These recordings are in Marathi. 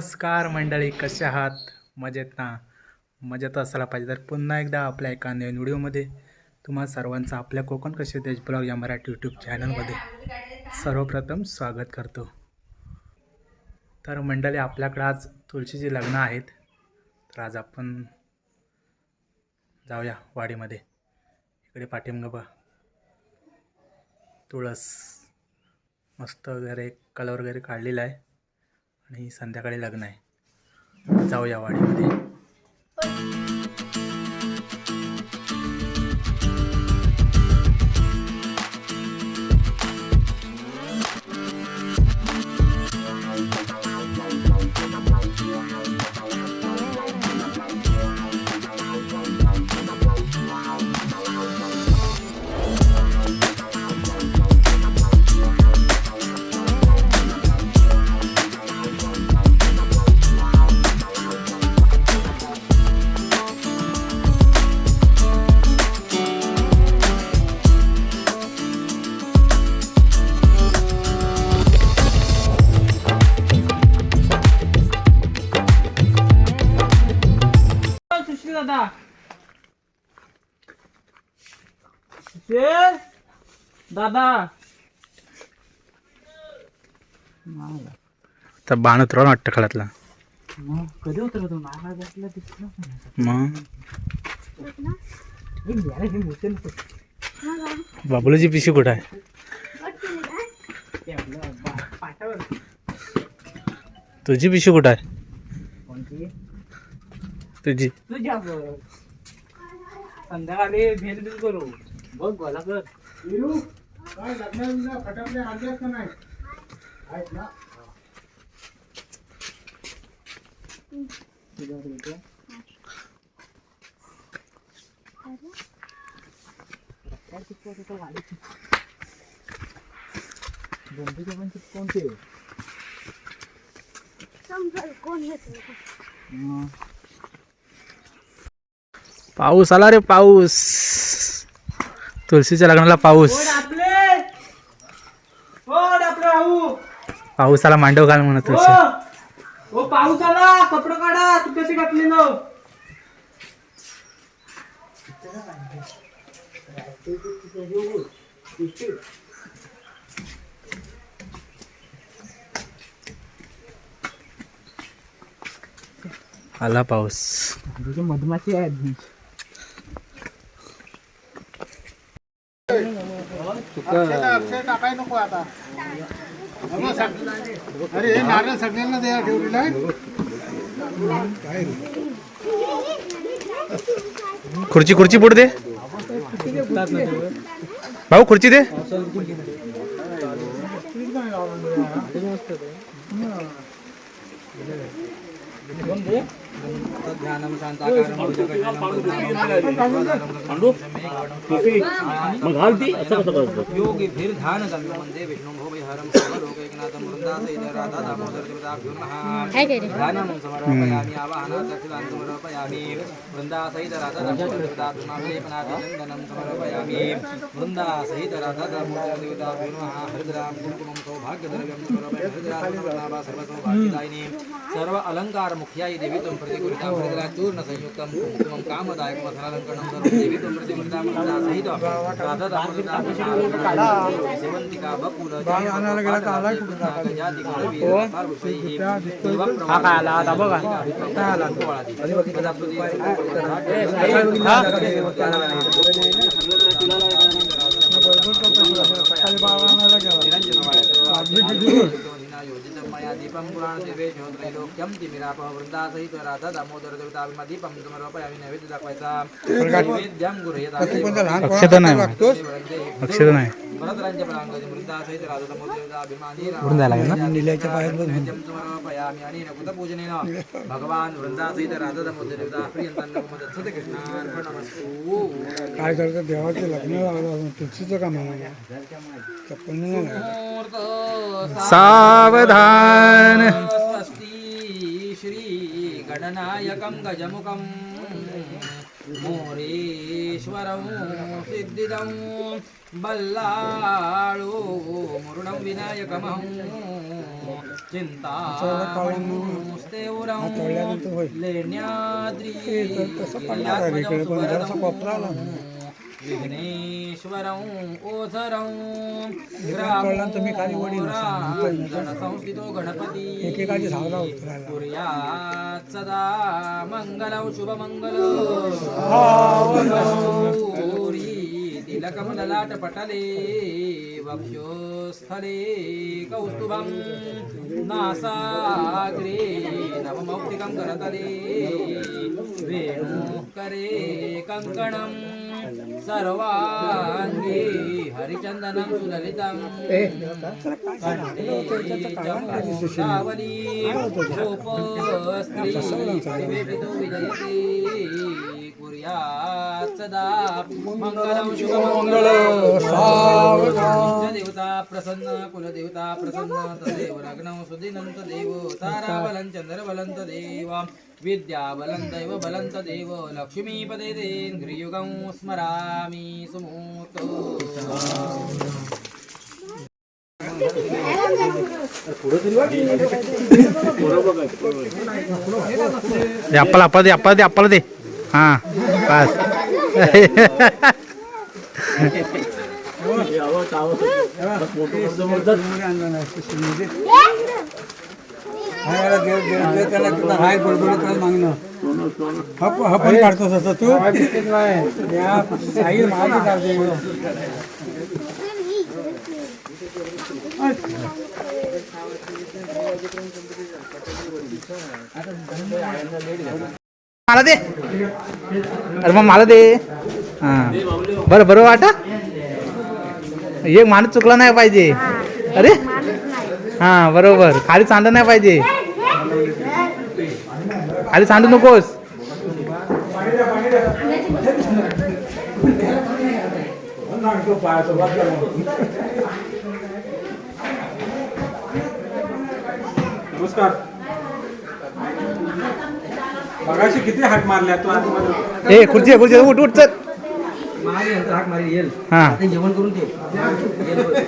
नमस्कार मंडळी कसे आहात? मजेत ना? मजेत असायला पाहिजे. तर पुन्हा एकदा आपल्या एका नवीन व्हिडिओमध्ये तुम्हा सर्वांचं आपल्या कोकण कसे देश ब्लॉग या मराठी यूट्यूब चॅनलमध्ये सर्वप्रथम स्वागत करतो. तर मंडळी आपल्याकडे आज तुळशीची लग्न आहेत. तर आज आपण जाऊया वाडीमध्ये. इकडे पाठिंबा बघा. तुळस मस्त वगैरे कलर वगैरे काढलेला आहे. आणि संध्याकाळी लग्न आहे. जाऊया वाडीमध्ये. दादा तर बाण उतरवलं वाटतं खळातला मग कधी दिसलं पण मग? हे घ्यायला हे मोठे नको. बाबुलीची पिशी कुठं आहे? ते आपलं बा- पाटावर तुझी पिशी कुठं आहे? कोणती? तुझी. तुझ्या. संध्याकाळी भेल बिल करू. बघ गोला कर तुझ्याकडे पण चिपकवते. पाऊस आला रे पाऊस. तुळशीच्या लग्नाला पाऊस ओढ आपले ओढ आपले राहू पाऊस आला मांडव घाल म्हणत ओ पाऊस आला कपडे काढा तू कशी घातली ना आला पाऊस. तुझी मधमाशी आहे अरे हे नारळ सगळ्यांना द्या ठेवलेला आहे. खुर्ची खुर्ची पुढे दे. भाऊ खुर्ची दे. योगी फिर ध्यान गम्य वंदे विष्णु भो विहरम सर्वलोक एकनाथम वृंदासहित राधा दामोदर देवताभ्यो नमः ध्यानं समर्पयामि आवाहनात् दक्षिणां समर्पयामि वृंदासहित राधा दामोदर देवताभ्यो नमः लेपनाथ चन्दनं समर्पयामि वृंदासहित राधा दामोदर देवताभ्यो नमः हरिद्रां कुङ्कुमं सौभाग्यद्रव्यं समर्पयामि हरिद्रां नामा सर्वसौभाग्यदायिनी सर्व अलंकार मुख्याय देवी त्वं प्रतिकुलितां हरिद्रा चूर्ण संयुक्तं कुङ्कुमं कामदायकं मथनालङ्करणं सर्वं देवी त्वं प्रतिकुलितां वृंदासहित राधा दामोदर सेवंतिका बकुल हा काय आला आता बघा दीपम पुराण दीपं पुराणदेवेशो त्रैलोक्यं वृंदा सहित राधा दामोदर देवता दीपं समर्पयामि नैवेद्य दाखवायचा नैवेद्यं गृह्यता अक्षता नाही. अक्षता नाही. उडून जायला लागेल ना? निल्याच्या कृतपूजनेन भगवान वृंदासहित राधा दामोदर काय करतं? देवाचं लग्न लागलं तुळशीचं काम आहे सावधान. श्री गणनायकं गजमुखं. मोरेश्वरं सिद्धिदं बल्लाळं मुरुडं विनायकमहं होईल लेण्याद्री विघ्नेश्वरं ओझरं मी खाली असं संस्थितो गणपती. एकेकाची झाडा उतरायला. कुर्यात् सदा मङ्गलं शुभमङ्गल तिलकमललाटपटले वक्षोस्थले कौस्तुभं नासाग्रे नवमौक्तिकं करतले वेणुकरे कङ्कणं सर्वाङ्गे हरिचन्दनं सुललितं चावली गोपस्त्री विवेकितो विजयते कुर्यात् सदा देवता प्रसन्न कुलदेवता प्रसन्न तदेव लग्नं सुदिनं तदेव ताराबलं चन्द्रबलं तदेव. विद्याबलं दैव बलं तदेव लक्ष्मीपदे तेन्द्रियुगं स्मरामि सुमूर्तो. दे आपला आपला दे आपला दे आपला दे. हां पास. दे- त्याला हाय बडबड मागणं हप प- काढतोस असं तू या साई माझी काढते मला दे. अरे मग मला दे. हां. बरं बरं वाटा. एक माणूस चुकला नाही पाहिजे. अरे? हां बरोबर. खाली सांडलं नाही पाहिजे. खाली सांडू नकोस. नमस्कार. मगाशी किती हाक मारल्या तू आतमध्ये ए खुर्ची खुर्ची उठ उठ चल. मारी नंतर हाक मारी येईल हाँ. जेवण करून ठेव.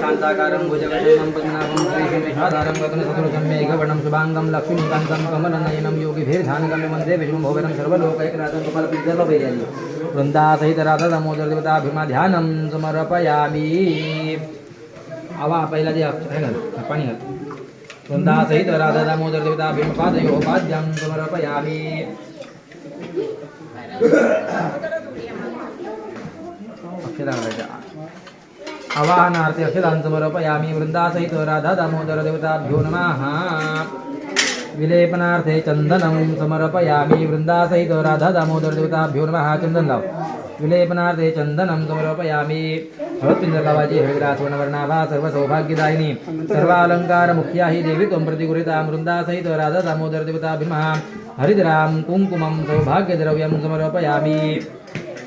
शान्ताकारं भुजगशयनं पद्मनाभं शुभाङ्गं लक्ष्मीकान्तं कमलनयनं वृन्दासहित राधा दामोदर देवताभिमा ध्यानं समर्पयामि। आवा पहिला जे हे घाल पाणी घाल. वृंदासहित राधा दामोदर देवताभिम पादयो पाद्यं समर्पयामि। अक्षरा आवाहनार्थे अक्षदां समर्पयामि। राधा दामोदर देवताभ्यो नमः। विलेपनार्थे चन्दनं समर्पयामि वृन्दासहित राधा दामोदर देवताभ्यो नमः चन्दन लाव विलेपनार्थे चन्दनं समर्पयामि। हळदपिंजर लावाची हळदरा स्वर्णवर्णाभा सर्व सौभाग्यदायिनी सर्वालङ्कारमुख्या ही देवी त्वं प्रतिगुरिता वृन्दासहित राधा दामोदर देवताभिमः हरिद्रां कुङ्कुमं सौभाग्यद्रव्यं समर्पयामि।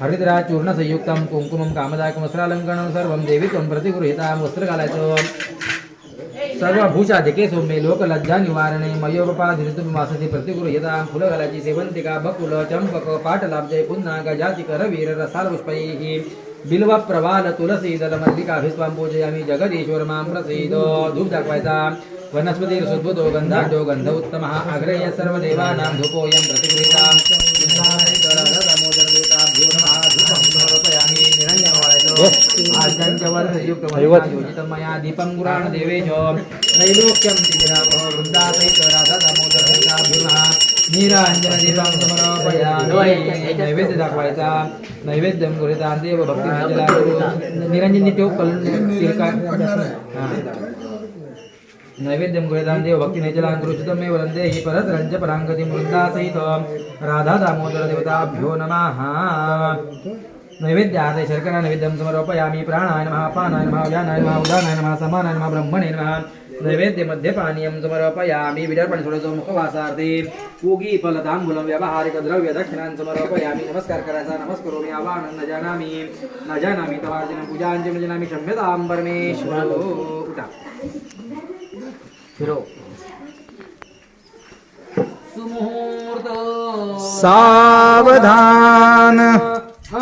हरिद्राचूर्णसंयुक्तं कुङ्कुमं कामदायकं वस्त्रालङ्करणं सर्वं देवी त्वं प्रतिगृहीतां वस्त्र सर्वभूषाधिके सौम्ये लोकलज्जा निवारणे मयोपपाधितुं वासति प्रतिगृह्यतां फुलं बकुल चम्पक पाटलाब्जय पुन्नाग गजाति करवीर रसालपुष्पैः बिल्व प्रवाल तुलसी दल मल्लिकाभिस्वां पूजयामि जगदीश्वर मां प्रसीद। धूप दाखवायचा वनस्पती सुद्भुतो गंधाढ्यो गंध उत्तमः अग्रेय सर्वदेवानां धूपोऽयं प्रतिगृहीतां निरञ्जन वाळायचं आद्यञ्चवर्धयुक्तमहिमा मया दीपं देवे त्रैलोक्यं दिविरामो राधा दामोदर नैवेद्य दाखवायचा नैवेद्यं गृहीतां देव भक्ती निरंजन ठेव कलून तिरका नैवेद्यं गृहीतां देव भक्ती नेचलां वरन्दे हि परतरञ्च वृन्दासहित राधा दामोदर देवताभ्यो नमः। नैवेद्यादे शर्करा नैवेद्यं समर्पयामि प्राणाय नमः पानाय नमः व्यानाय नमः उदानाय नमः समानाय नमः ब्रह्मणे नमः। नैवेद्यमध्ये पानीयम समर्पयामि विदर्पण सोडतो मुखवासार्थे। पूगी फलतांबूलं व्यावहारिक द्रव्य दक्षिणां समर्पयामि। नमस्कार करायचा नमस्करोमि आवाहनं न जानामि। न जानामि तवार्जनं पूजाञ्च म्हणजे जानामि क्षम्यतां परमेश्वरो। उठा। फिरो। सुमुहूर्त। सावधान।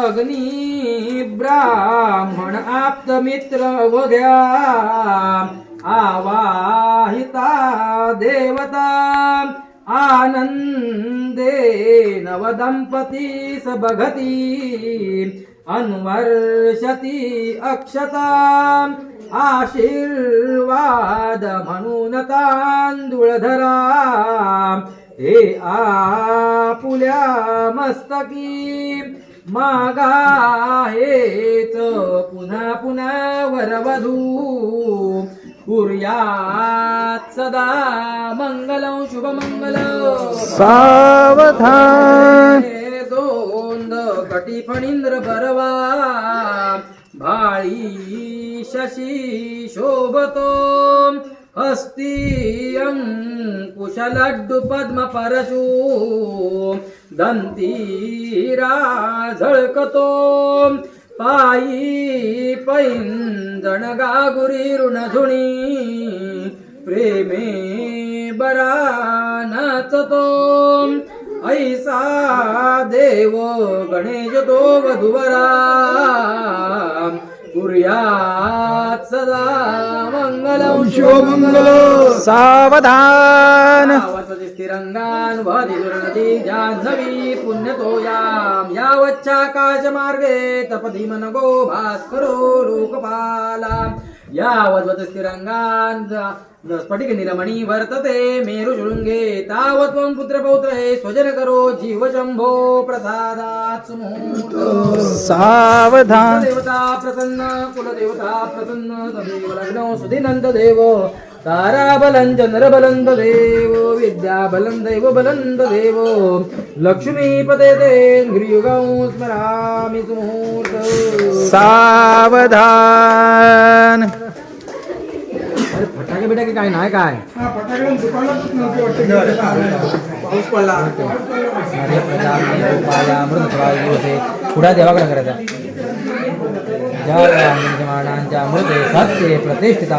अग्नी ब्राह्मण आप्तमित्र वध्या आवाहिता देवता आनंदे स बघती अन्वर्षती अक्षता आशीर्वाद म्हणून तांदूळ धरा हे आपुल्या मस्तकी मागा हेच पुन्हा पुन्हा वरवधू. कुर्यात सदा मंगलं शुभमंगल. सावधान. दोंद कटी फणींद्र बरवा भाळी शशी शोभतो. हस्ती अंकुशलड्डू पद्म परशु दंतीरा झळकतो पायी पैंजण प्रेमे बरा नाचतो ऐसा देव गणेश तो वधुवरा। सदा मंगलम शिवमंगल सावधान. स्थिरंगान वधिर्नदी जाह्नवी पुण्यतो याम यावच्चाकाश मार्गे तपधि मनगो भास्करो लोकपाला यावद्वत स्थिरंगान स्फटिक निलमणी वर्तते मेरु शृंगे तावत् त्वं पुत्रपौत्र हे स्वजन करो जीव शंभो प्रसादात् सावधान। देवता प्रसन्न कुलदेवता प्रसन्न तदेव लग्नो सुधिनंद देव ताराबलं चंद्रबलं देव विद्याबलं दैव बलं देव लक्ष्मीपदे ते स्मरामि सुमुहूर्त सावधान। फटाके बिटाके काय नाही काय? हा. पाऊस पडला पुढा देवाकडे करायचा ज्या अमृते सत्य प्रतिष्ठिता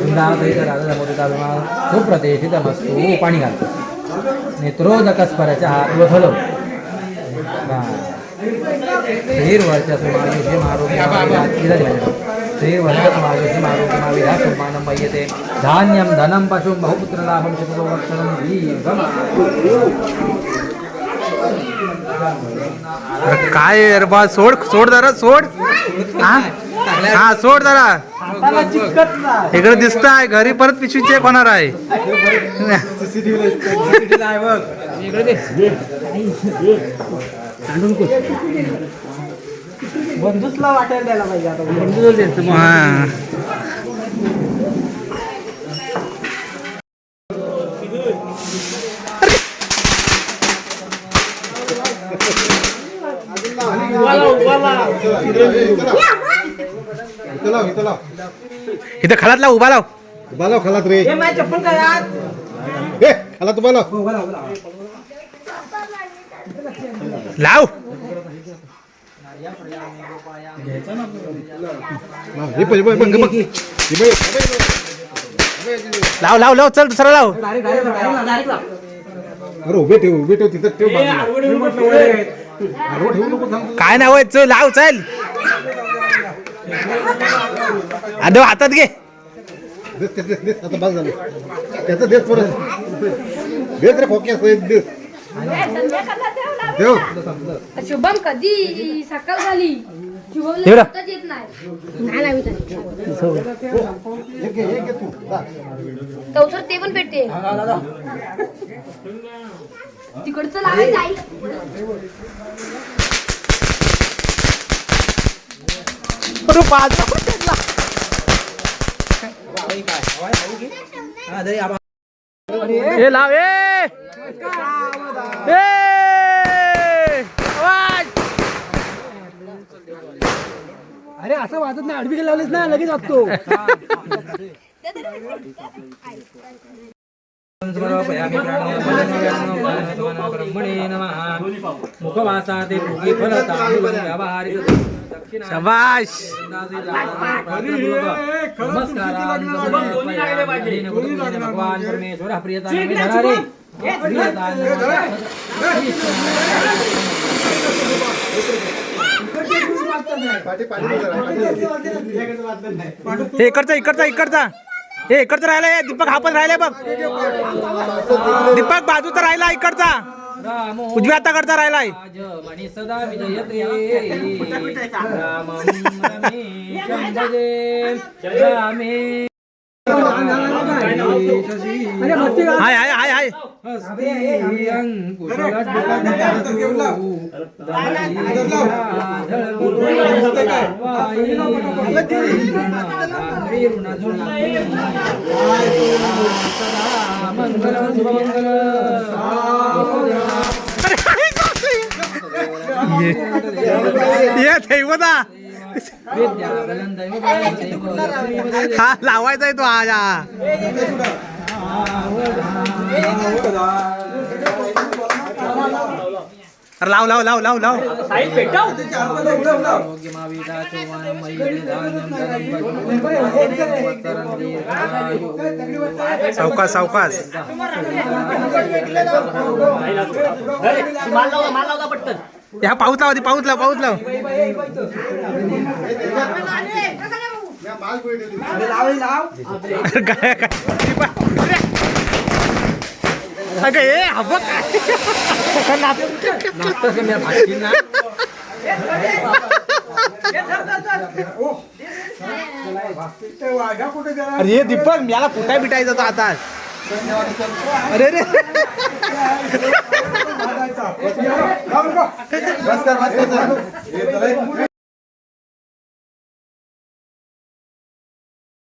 विमान सुप्रतिष्ठित मस्तू पाणी घालतो नेत्रोदक स्पराच्या हात व हलव शरीर वर्चस्व मायुषी मारोग्य शरीर वर्चस्व मायुषी मारोग्य धान्यं धनं पशुं बहुपुत्र लाभं चतुर्भो रक्षणं अरे काय बा? सोड सोड जरा सोड. हा? हा सोड जरा. इकडे दिसत आहे. घरी परत पिशवी चेक होणार आहे. बंधूसला वाटायला द्यायला पाहिजे आता. हा. इथं खळातला उभा लाव. बालाव खालात रे. हे माझी चप्पल काय आत ए खाला तू बालाव लाव. बघ बघ लाव लाव लाव चल दुसरा लाव. अरे उभे ठेव उभे ठेव तिथं ठेव नको काय नाव आहे चल लाव चल. आदो हातात घे. देस आता बस झालं त्याचं देस परत. देस रे खोक्या देस. देव. शुभम कधी सकाळ झाली? शुभम? येत नाही. तू. पण भेटते तिकडचं लावायचं आई. अरे ए लाव ए! ए! आवाज अरे असं वाजत नाही. आडवी लावलीस ना लगेच वाजतो. ब्रह्मणे नमः मुखवासा ते भोगी फलता व्यावहारिक शबाश. हे इकडचा इकडचा इकडचा. हे इकडचं राहिला दीपक हा पण राहिलाय बघ. दीपक बाजूचा राहिला इकडचा. उजव्या हाताकडचा राहिलाय. सदा विजयते हाय हाय हाय हाय. मंगल शुभमंगल ये दैवता. हा लावायचा आहे तो आज अरे लाव लाव लाव लाव लाव. सावकाश सावकाश. ह्या पाऊस लाव आधी, पाऊस लाव पाऊस लाव. अरे दीपक मला कुठे बिटायचं आता? अरे रे. बस कर बस कर